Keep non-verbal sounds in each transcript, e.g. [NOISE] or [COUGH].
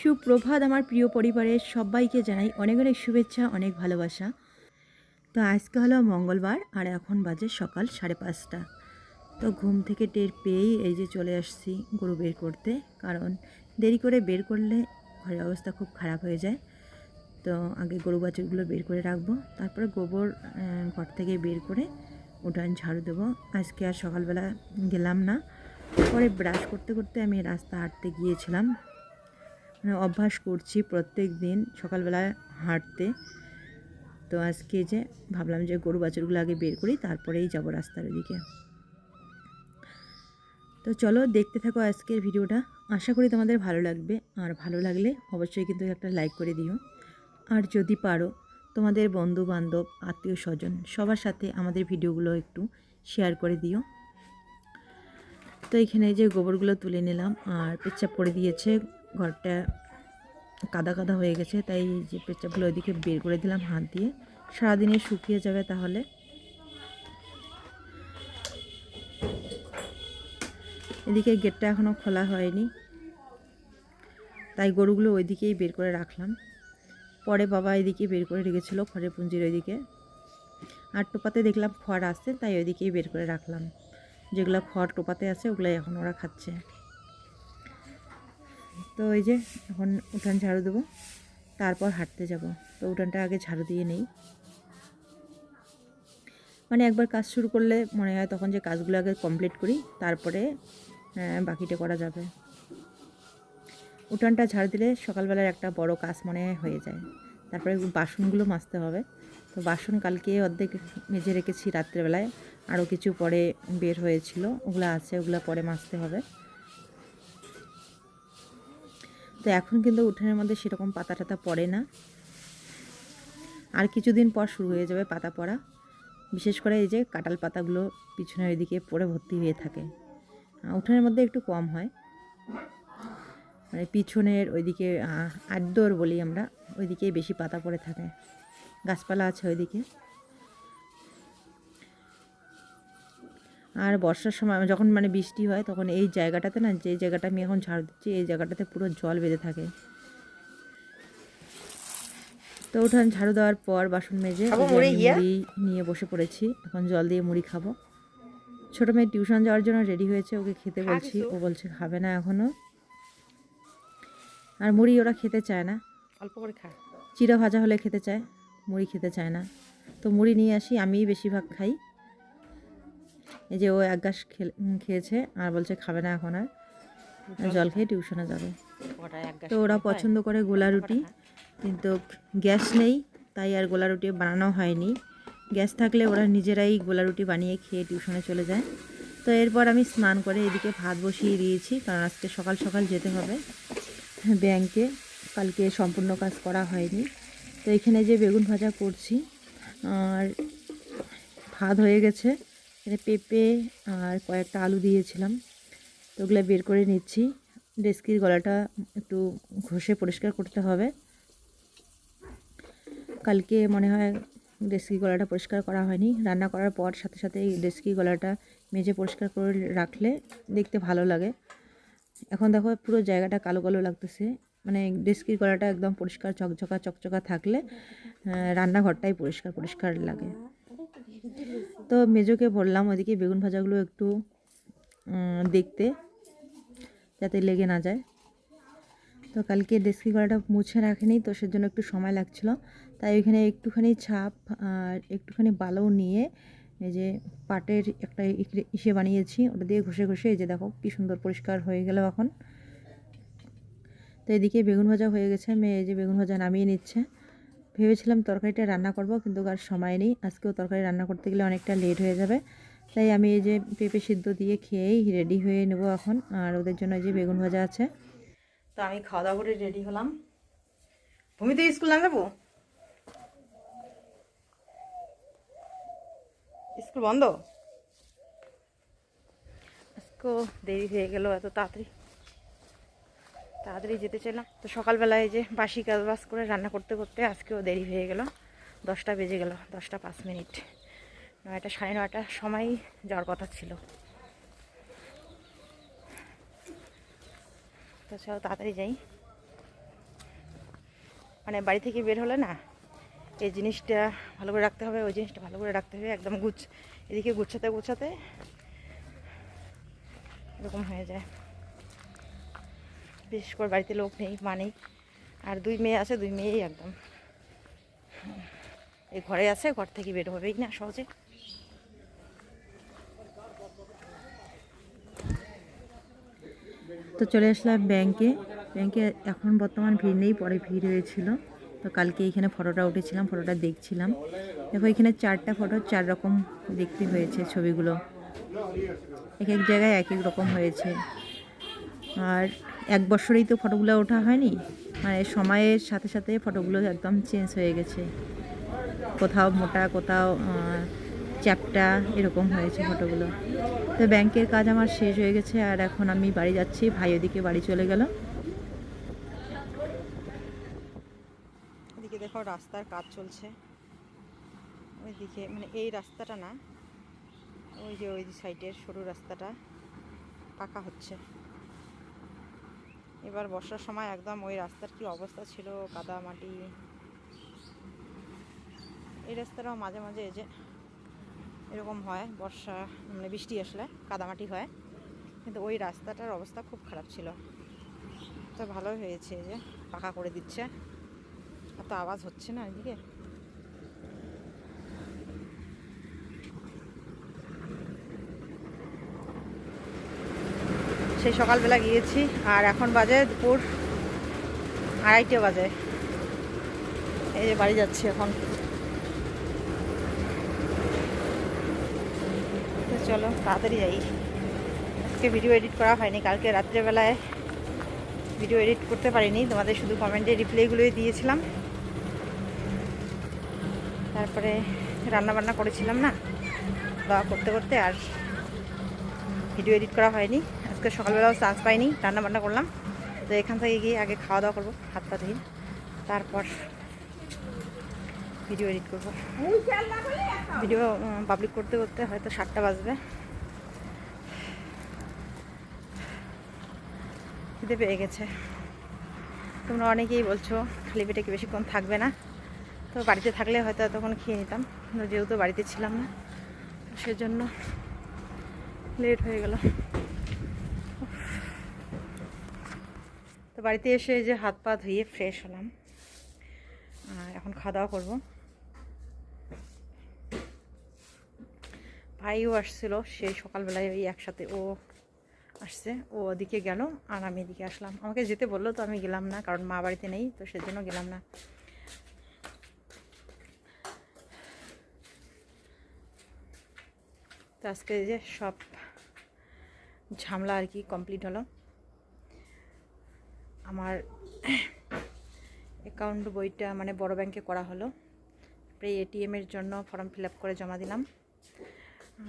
সুপ্রভাত আমার প্রিয় পরিবারের সবাইকে জানাই অনেক অনেক শুভেচ্ছা, অনেক ভালোবাসা। তো আজকে হলো মঙ্গলবার আর এখন বাজে সকাল সাড়ে পাঁচটা। তো ঘুম থেকে টের পেয়েই এই যে চলে আসছি গরু বের করতে। কারণ দেরি করে বের করলে ঘরের অবস্থা খুব খারাপ হয়ে যায়। তো আগে গরু বাছুরগুলো বের করে রাখব, তারপরে গোবর ঘর থেকে বের করে উঠান ঝাড়ু দেবো। আজকে আর সকালবেলা গেলাম না। পরে ব্রাশ করতে করতে আমি রাস্তা হাঁটতে গিয়েছিলাম। অভ্যাস করছি প্রত্যেক দিন সকালবেলা হাঁটতে। তো আজকে যে ভাবলাম যে গরু বাছুরগুলো আগে বের করি, তারপরেই যাব রাস্তার দিকে তো চলো দেখতে থাকো আজকের ভিডিওটা। আশা করি তোমাদের ভালো লাগবে। আর ভালো লাগলে অবশ্যই কিন্তু একটা লাইক করে দিও। আর যদি পারো, তোমাদের বন্ধু বান্ধব আত্মীয় স্বজন সবার সাথে আমাদের ভিডিওগুলো একটু শেয়ার করে দিও। তো এখানে যে গোবরগুলো তুলে নিলাম, আর পেচ্ছাপ করে দিয়েছে ঘরটা কাদা কাদা হয়ে গেছে, তাই যে পেচ্ছাপগুলো ওইদিকে বের করে দিলাম হাত দিয়ে। সারাদিনে শুকিয়ে যাবে তাহলে। এদিকে গেটটা এখনও খোলা হয়নি, তাই গরুগুলো ওইদিকেই বের করে রাখলাম। পরে বাবা এদিকে বের করে রেখেছিলো খড়ের পুঞ্জির ওইদিকে। আর টোপাতে দেখলাম খড় আসছে তাই ওইদিকেই বের করে রাখলাম। যেগুলো খড় টোপাতে আছে ওগুলো এখন ওরা খাচ্ছে। তো এই যে এখন উঠান ঝাড়ু দেবো, তারপর হাঁটতে যাব। তো উঠানটা আগে ঝাড়ু দিয়ে নেই। মানে একবার কাজ শুরু করলে মনে হয় তখন যে কাজগুলো আগে কমপ্লিট করি, তারপরে বাকিটা করা যাবে। উঠানটা ঝাড় দিলে সকালবেলার একটা বড় কাজ মনে হয় যায়। তারপরে বাসনগুলো মাজতে হবে। তো বাসন কালকে অর্ধেক মেজে রেখেছি রাত্রেবেলায়। আরও কিছু পরে বের হয়েছিল। ওগুলো আছে, ওগুলো পরে মাজতে হবে। তো এখন কিন্তু উঠানের মধ্যে সেরকম পাতা টাতা পড়ে না। আর কিছুদিন পর শুরু হয়ে যাবে পাতা পড়া। বিশেষ করে এই যে কাঁঠাল পাতাগুলো পিছনের ওইদিকে পড়ে ভর্তি হয়ে থাকে। উঠানের মধ্যে একটু কম হয়। মানে পিছনের ওইদিকে আড্ডোর বলি আমরা, ওইদিকেই বেশি পাতা পড়ে থাকে। গাছপালা আছে ওইদিকে। আর বর্ষার সময় যখন মানে বৃষ্টি হয় তখন এই জায়গাটাতে না যে জায়গাটা আমি এখন ঝাড় দিচ্ছি এই জায়গাটাতে পুরো জল বেঁধে থাকে। তো উঠান ঝাড়ু দেওয়ার পর বাসন মেজে মুড়ি নিয়ে বসে পড়েছি। এখন জল দিয়ে মুড়ি খাব। ছোটো মেয়ে টিউশন যাওয়ার জন্য রেডি হয়েছে ওকে খেতে বলছি। ও বলছে খাবে না এখনও আর মুড়ি ওরা খেতে চায় না। অল্প করে খা। চিরা ভাজা হলে খেতে চায় মুড়ি খেতে চায় না। তো মুড়ি নিয়ে আসি আমিই বেশিরভাগ খাই। এই যে ও এক গাছ খেয়েছে আর বলছে খাবে না এখন আর। জল খেয়ে টিউশনে যাবে। তো ওরা পছন্দ করে গোলা রুটি কিন্তু গ্যাস নেই তাই আর গোলা রুটি বানানো হয়নি। গ্যাস থাকলে ওরা নিজেরাই গোলা রুটি বানিয়ে খেয়ে টিউশনে চলে যায়। তো এরপর আমি স্নান করে এদিকে ভাত বসিয়ে দিয়েছি কারণ আজকে সকাল সকাল যেতে হবে। ব্যাংকে কালকে সম্পূর্ণ কাজ করা হয়নি। তো এখানে যে বেগুন ভাজা করছি আর ভাত হয়ে গেছে। এখানে পেঁপে আর কয়েকটা আলু দিয়েছিলাম। তো ওগুলো বের করে নিচ্ছি। ডেস্কির গলাটা একটু ঘষে পরিষ্কার করতে হবে। কালকে মনে হয় ডেস্কি গলাটা পরিষ্কার করা হয়নি। রান্না করার পর সাথে সাথে এই ডেস্কি গলাটা মেজে পরিষ্কার করে রাখলে দেখতে ভালো লাগে। এখন দেখো পুরো জায়গাটা কালো কালো লাগতেছে। মানে ডেস্কির গলাটা একদম পরিষ্কার চকচকা চকচকা থাকলে রান্নাঘরটাই পরিষ্কার পরিষ্কার লাগে। তো মেজোকে বললাম ওইদিকে বেগুন ভাজাগুলো একটু দেখতে যাতে লেগে না যায়। তো কালকে ডেস্কি গলাটা মুছে রাখেনি, তো সেজন্য একটু সময় লাগছিল। তাই ওইখানে একটুখানি ছাপ আর একটুখানি বালু নিয়ে এই যে পাটের একটা ইসে বানিয়েছি, ওটা দিয়ে ঘষে ঘষে এই যে দেখো কি সুন্দর পরিষ্কার হয়ে গেল এখন। তো এদিকে বেগুন ভাজা হয়ে গেছে, মেয়ে এই যে বেগুন ভাজা নামিয়ে নিচ্ছে। ভেবেছিলাম তরকারিটা রান্না করব, কিন্তু আর সময় নেই। আজকেও তরকারি রান্না করতে গেলে অনেকটা লেট হয়ে যাবে। তাই আমি এই যে পেঁপে সিদ্ধ দিয়ে খেয়েই রেডি হয়ে নেব এখন, আর ওদের জন্য এই যে বেগুন ভাজা আছে। তো আমি খাওয়া দাওয়া করে রেডি হলাম। ভূমিতে স্কুল না যাব? স্কুল বন্ধ? আজকেও দেরি হয়ে গেল, এত তাড়াতাড়ি। তাড়াতাড়ি যেতে চাইলাম। তো সকালবেলায় যে বাসি কাজ বাস করে রান্না করতে করতে আজকেও দেরি হয়ে গেল। দশটা বেজে গেল, দশটা পাঁচ মিনিট। নয়টা, সাড়ে নয়টার সময় যাওয়ার কথা ছিল। তাছাড়াও তাড়াতাড়ি যাই। মানে বাড়ি থেকে বের হলে না, এই জিনিসটা ভালো করে রাখতে হবে, ওই জিনিসটা ভালো করে রাখতে হবে, একদম গুছ, এদিকে গুছাতে গুছাতে এরকম হয়ে যায়। বিশেষ করে বাড়িতে লোক নেই, মা নেই। আর দুই মেয়ে আছে, দুই মেয়েই একদম। এই ঘরে আছে, ঘর থেকে বের হবেই না সহজে। তো চলে আসলাম ব্যাংকে। ব্যাংকে এখন বর্তমান ভিড় নেই, পরে ভিড় হয়েছিল। তো কালকে এইখানে ফটোটা উঠেছিলাম, ফটোটা দেখছিলাম। দেখো, এখানে চারটা ফটো, চার রকম দেখতে হয়েছে ছবিগুলো। এক এক জায়গায় এক এক রকম হয়েছে। আর এক বছরেই তো ফটোগুলো ওঠা হয়নি। মানে সময়ের সাথে সাথে ফটোগুলো একদম চেঞ্জ হয়ে গেছে। কোথাও মোটা, কোথাও চ্যাপটা এরকম হয়েছে ফটোগুলো। তো ব্যাংকের কাজ আমার শেষ হয়ে গেছে আর এখন আমি বাড়ি যাচ্ছি, ভাই ওদিকে বাড়ি চলে গেল। এদিকে দেখো রাস্তার কাজ চলছে। ওইদিকে মানে এই রাস্তাটা না, ওই যে ওই সাইডের সরু রাস্তাটা পাকা হচ্ছে। এবার বর্ষার সময় একদম ওই রাস্তার কি অবস্থা ছিল, কাদা মাটি। এই রাস্তাটাও মাঝে মাঝে এই যে এরকম হয়, বর্ষা মানে বৃষ্টি আসলে কাদামাটি হয়। কিন্তু ওই রাস্তাটার অবস্থা খুব খারাপ ছিল। তো ভালোই হয়েছে যে, পাকা করে দিচ্ছে। এত আওয়াজ হচ্ছে না এদিকে? সেই সকালবেলা গিয়েছি, আর এখন বাজে দুপুর আড়াইটে বাজে। এই যে বাড়ি যাচ্ছি এখন। চলো, তাড়াতাড়ি যাই। আজকে ভিডিও এডিট করা হয়নি, কালকে রাত্রেবেলায় ভিডিও এডিট করতে পারিনি। তোমাদের শুধু কমেন্টে রিপ্লাইগুলোই দিয়েছিলাম। তারপরে রান্না বান্না করেছিলাম না, বা করতে করতে আর ভিডিও এডিট করা হয়নি। আজকে সকালবেলাও চান্স পাইনি রান্না বান্না করলাম। তো এখান থেকে গিয়ে আগে খাওয়া দাওয়া করব, হাত পা ধুয়ে তারপর ভিডিও এডিট করব। ভিডিও পাবলিক করতে করতে হয়তো সাতটা বাজবে। খিদে পেয়ে গেছে। তোমরা অনেকেই বলছো খালি পেটে কি বেশিক্ষণ থাকবে না? তো বাড়িতে থাকলে হয়তো তখন খেয়ে নিতাম যেহেতু বাড়িতে ছিলাম না সেজন্য লেট হয়ে গেল। বাড়িতে এসে যে হাত পা ধুয়ে ফ্রেশ হলাম। আর এখন খাওয়া দাওয়া করব। ভাইও আসছিল সেই সকালবেলায় ওই একসাথে ও আসছে। ও ওদিকে গেল আর আমি এদিকে আসলাম। আমাকে যেতে বলল, তো আমি গেলাম না, কারণ মা বাড়িতে নেই, তো সেজন্য গেলাম না। তো আজকে যে সব ঝামেলা আর কি কমপ্লিট হলো। আমার অ্যাকাউন্ট বইটা মানে বড় ব্যাংকে করা হলো। তারপরে এটিএমের জন্য ফর্ম ফিল করে জমা দিলাম।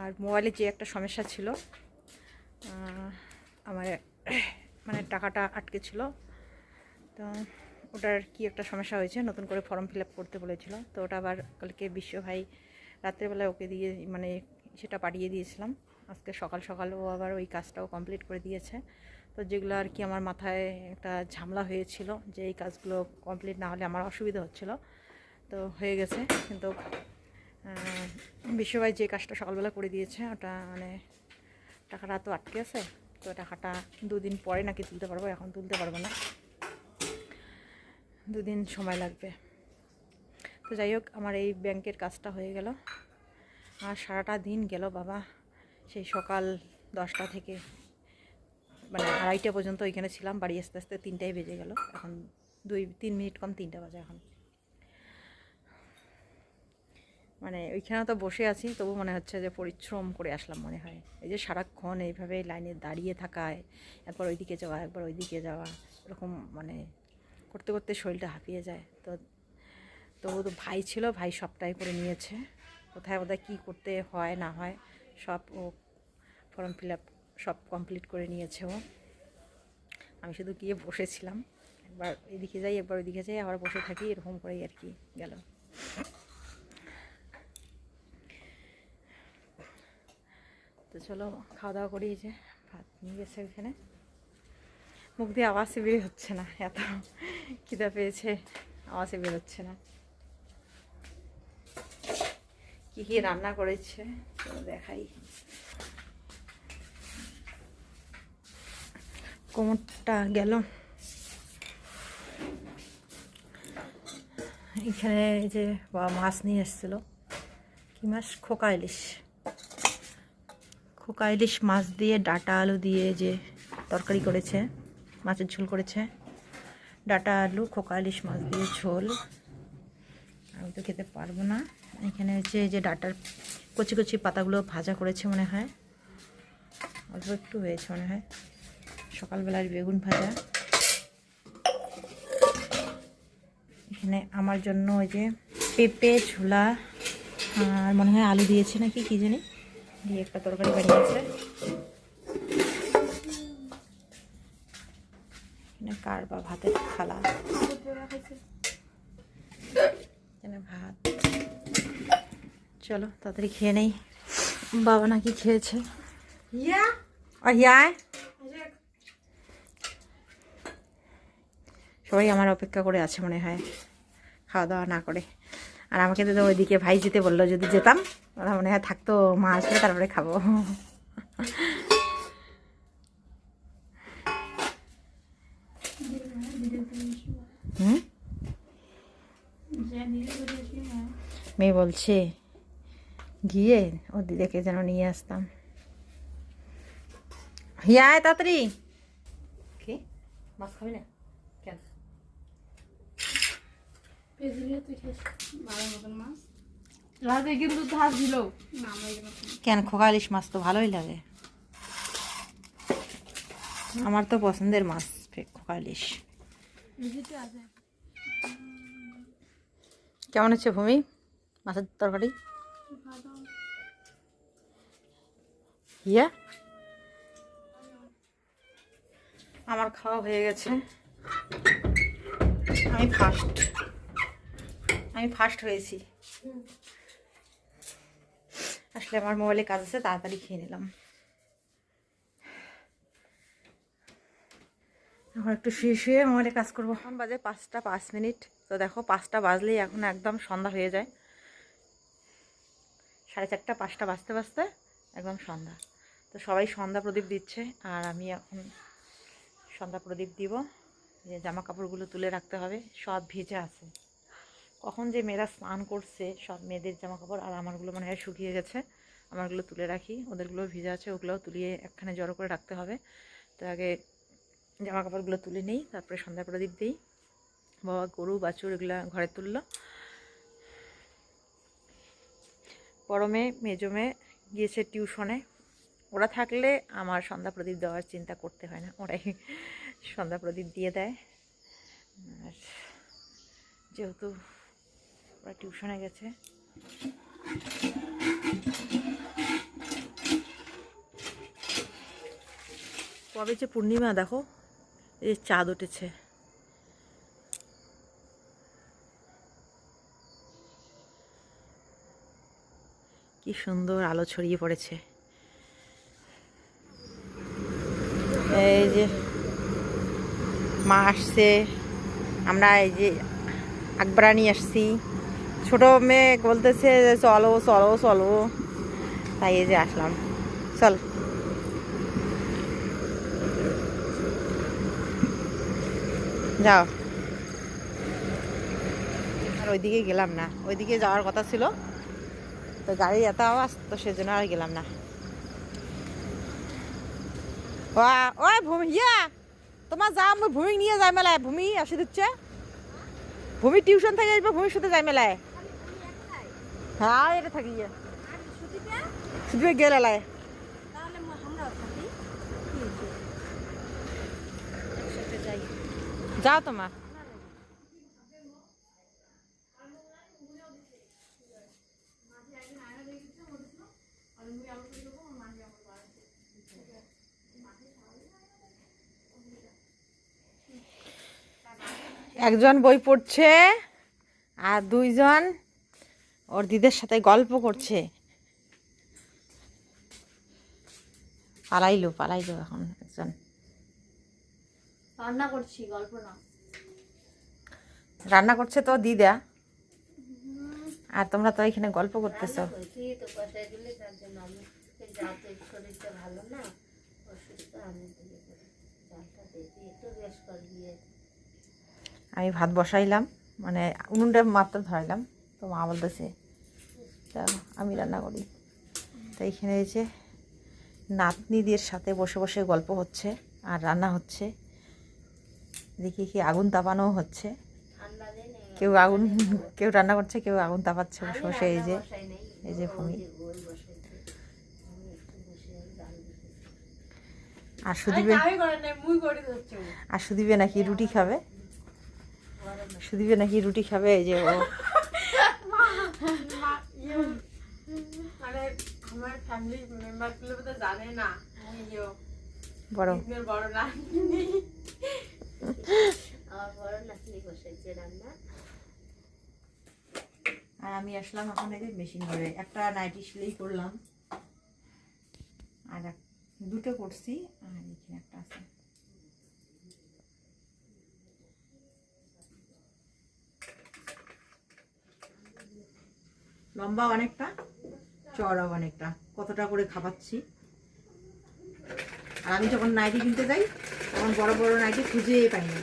আর মোবাইলে যে একটা সমস্যা ছিল আমার মানে টাকাটা আটকে ছিল। তো ওটার কি একটা সমস্যা হয়েছে, নতুন করে ফর্ম ফিল করতে বলেছিল। তো ওটা আবার কালকে বিশ্ব ভাই রাত্রেবেলায় ওকে দিয়ে মানে সেটা পাঠিয়ে দিয়েছিলাম। আজকে সকাল সকাল ও আবার ওই কাজটাও কমপ্লিট করে দিয়েছে। তো যেগুলো আর কি আমার মাথায় একটা ঝামেলা হয়েছিল যে এই কাজগুলো কমপ্লিট না হলে আমার অসুবিধা হচ্ছিল। তো হয়ে গেছে, কিন্তু বিশ্বভাই যে কাজটা সকালবেলা করে দিয়েছে, ওটা মানে টাকাটা তো আটকে আছে, তো টাকাটা দুদিন পরে নাকি তুলতে পারব, এখন তুলতে পারব না। দুদিন সময় লাগবে। তো যাই হোক, আমার এই ব্যাংকের কাজটা হয়ে গেল। আর সারাটা দিন গেল বাবা, সেই সকাল দশটা থেকে। মানে আড়াইটা পর্যন্ত ওইখানে ছিলাম, বাড়ি আস্তে আস্তে তিনটায় বেজে গেল। এখন দুই, তিন মিনিট কম তিনটা বাজে এখন। মানে ওইখানে তো বসে আছি, তবু মনে হচ্ছে যে পরিশ্রম করে আসলাম মনে হয়। এই যে সারাক্ষণ এইভাবে লাইনে দাঁড়িয়ে থাকায়, একবার ওইদিকে যাওয়া, একবার ওইদিকে যাওয়া, এরকম মানে করতে করতে শরীরটা হাঁপিয়ে যায়। তো তবু তো ভাই ছিল, ভাই সবটাই করে নিয়েছে। কোথায় কোথায় কী করতে হয়, না হয়, সব ও ফর্ম ফিল আপ সব কমপ্লিট করে নিয়েছে ও। আমি শুধু গিয়ে বসেছিলাম। একবার এদিকে যাই, একবার ওইদিকে যাই, আবার বসে থাকি, এরকম করেই আর কি গেল। তো চলো খাওয়া দাওয়া করি যে, ভাত নিয়ে গেছে ওইখানে। মুখ দিয়ে আওয়াজ বেরিয়ে হচ্ছে না, এত খিদা পেয়েছে আওয়াজে বেরোচ্ছে না। কি কি রান্না করেছে দেখাই। কোমরটা গেল। এখানে এই যে বাবা মাছ নিয়ে এসেছিল। কি মাছ? খোকা ইলিশ। খোকা ইলিশ মাছ দিয়ে ডাটা আলু দিয়ে যে তরকারি করেছে, মাছের ঝোল করেছে। ডাটা আলু, খোকা ইলিশ মাছ দিয়ে ঝোল। আমি তো খেতে পারব না। এখানে হচ্ছে যে ডাটার কচি কচি পাতাগুলো ভাজা করেছে মনে হয়। অল্প একটু হয়েছে মনে হয়। সকালবেলার বেগুন ভাজা। এখানে আমার জন্য ওই যে পেঁপে ছোলা আর মনে হয় আলু দিয়েছে নাকি কি জানি? দিয়ে একটা তরকারি বানিয়েছে। এখানে কার বা ভাতের থালা? এখানে ভাত। চলো তাড়াতাড়ি খেয়ে নেই। বাবা নাকি খেয়েছে। আর ইয়ায় সবাই আমার অপেক্ষা করে আছে মনে হয়। খাওয়া দাওয়া না করে। আর আমাকে তো ওইদিকে ভাই যেতে বলল, যদি যেতাম, ওরা মনে হয় থাকতো, মা আসবে তারপরে খাব। মেয়ে বলছে, গিয়ে ও দিদাকে যেন নিয়ে আসতাম। হিয়া আয় তাড়াতাড়ি। কি? মাছ খাবি না কেন রাতে কিন্তু ধার দিল কেন খোকা ইলিশ মাছ তো ভালোই লাগে। আমার তো পছন্দের মাছ খোকা ইলিশ কেমন হচ্ছে ভূমি? মাছের তরকারি? ইয়া। আমার খাওয়া হয়ে গেছে। আমি ফার্স্ট আমি ফার্স্ট হয়েছি। আসলে আমার মোবাইলে কাজ আছে, তাড়াতাড়ি খেয়ে নিলাম। এখন একটু শুয়ে শুয়ে মোবাইলে কাজ করব। এখন বাজে পাঁচটা পাঁচ মিনিট। তো দেখো, পাঁচটা বাজলেই এখন একদম সন্ধ্যা হয়ে যায়। সাড়ে চারটা, পাঁচটা বাজতে বাজতে একদম সন্ধ্যা। তো সবাই সন্ধ্যা প্রদীপ দিচ্ছে, আর আমি এখন সন্ধ্যা প্রদীপ দিব। যে জামা কাপড়গুলো তুলে রাখতে হবে, সব ভিজে আছে। কখন যে মেয়েরা স্নান করছে, সব মেয়েদের জামা কাপড় আর আমারগুলো মনে হয় শুকিয়ে গেছে। আমারগুলো তুলে রাখি ওদেরগুলো ভিজা আছে, ওগুলোও তুলিয়ে একখানে জড়ো করে রাখতে হবে। তো আগে জামা কাপড়গুলো তুলে নেই, তারপরে সন্ধ্যা প্রদীপ দিই। বাবা গরু, বাছুর এগুলো ঘরে তুললো। পরমে মেয়ে, মেজো মেয়ে গিয়েছে টিউশনে। ওরা থাকলে আমার সন্ধ্যা প্রদীপ দেওয়ার চিন্তা করতে হয় না, ওরাই সন্ধ্যা প্রদীপ দিয়ে দেয়। আর যেহেতু ওরা টিউশনে গেছে। কবে যে পূর্ণিমা, দেখো, এই যে চাঁদ উঠেছে। কি সুন্দর আলো ছড়িয়ে পড়েছে। এই যে মা আসছে, আমরা এই যে আকবরা নিয়ে আসছি। ছোট মেয়ে বলতেছে যে, চলো চলো চলো। তাই যে আসলাম। চল। যাও। আর ওইদিকে গেলাম না। ওইদিকে যাওয়ার কথা ছিল। তো গাড়ি এত আওয়াজ, তো সেজন্য আর গেলাম না। ভূমি তোমার যা ভূমি নিয়ে যাই মেলায়। ভূমি, আসে দিচ্ছে। ভূমি টিউশন থেকে আসবে, ভূমির সাথে যাই মেলায়। হ্যাঁ এটা থাকি শুধু গেলে লাই। যাও তোমার। একজন বই পড়ছে আর দুইজন ওর দিদের সাথে গল্প করছে। পালাইলো পালাইলো এখন একজন। রান্না করছি গল্প না। রান্না করছে তো দিদা। আর তোমরা তো এখানে গল্প করতেছো। আমি ভাত বসাইলাম মানে উনুনটা মাত্র ধরাইলাম তো মা বলতেছে তা আমি রান্না করি। তো এইখানে এই যে নাতনিদের সাথে বসে বসে গল্প হচ্ছে আর রান্না হচ্ছে। দেখি কি আগুন তাপানো হচ্ছে। কেউ আগুন [LAUGHS] কেউ রান্না করছে কেউ আগুন তাপাচ্ছে বসে বসে এই যে এই যে ভূমি। আর সুদীপে আর সুদীপে নাকি রুটি খাবে। সুদীপে নাকি রুটি খাবে এই যে ও। [LAUGHS] মানে আমার ফ্যামিলি মেম্বারগুলো তো জানে না। বড়। বড় না আমার বড় নাতনি রান্না। আর আমি আসলাম এখন এই যে মেশিন ঘরে একটা নাইটি সেলাই করলাম। আর দুটো করছি আর এখানে একটা আছে। লম্বা অনেকটা চড়া অনেকটা। কতটা করে খাবাচ্ছি? আর আমি যখন নাইটি কিনতে যাই, তখন বড় বড় নাইটি খুঁজেই পাই না।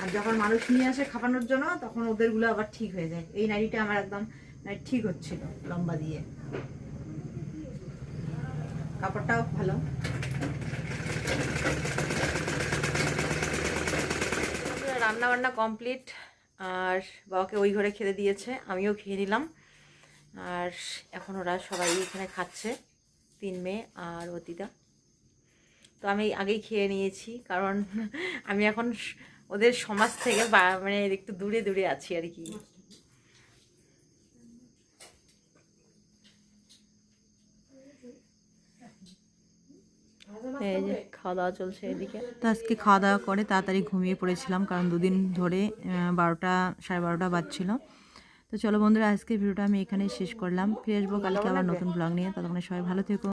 আর যখন মানুষ নিয়ে আসে খাবানোর জন্য, তখন ওদেরগুলো আবার ঠিক হয়ে যায়। এই নাইটিটা আমার একদম মানে ঠিক হচ্ছিল লম্বা দিয়ে। কাপড়টাও ভালো। রান্না বান্না কমপ্লিট। আর বাবাকে ওই ঘরে খেতে দিয়েছে, আমিও খেয়ে নিলাম। আর এখন ওরা সবাই এখানে খাচ্ছে, তিন মেয়ে আর অতিদা। তো আমি আগেই খেয়ে নিয়েছি, কারণ আমি এখন ওদের সমাজ থেকে মানে একটু দূরে দূরে আছি আর কি। খাওয়া দাওয়া চলছে এদিকে। তো আজকে খাওয়া দাওয়া করে তাড়াতাড়ি ঘুমিয়ে পড়েছিলাম, কারণ দুদিন ধরে বারোটা, সাড়ে বারোটা বাজছিল। তো চলো বন্ধুরা আজকে ভিডিওটা আমি এখানেই শেষ করলাম। ফিরে আসব কালকে আবার নতুন ব্লগ নিয়ে। ততক্ষণে সবাই ভালো থেকো।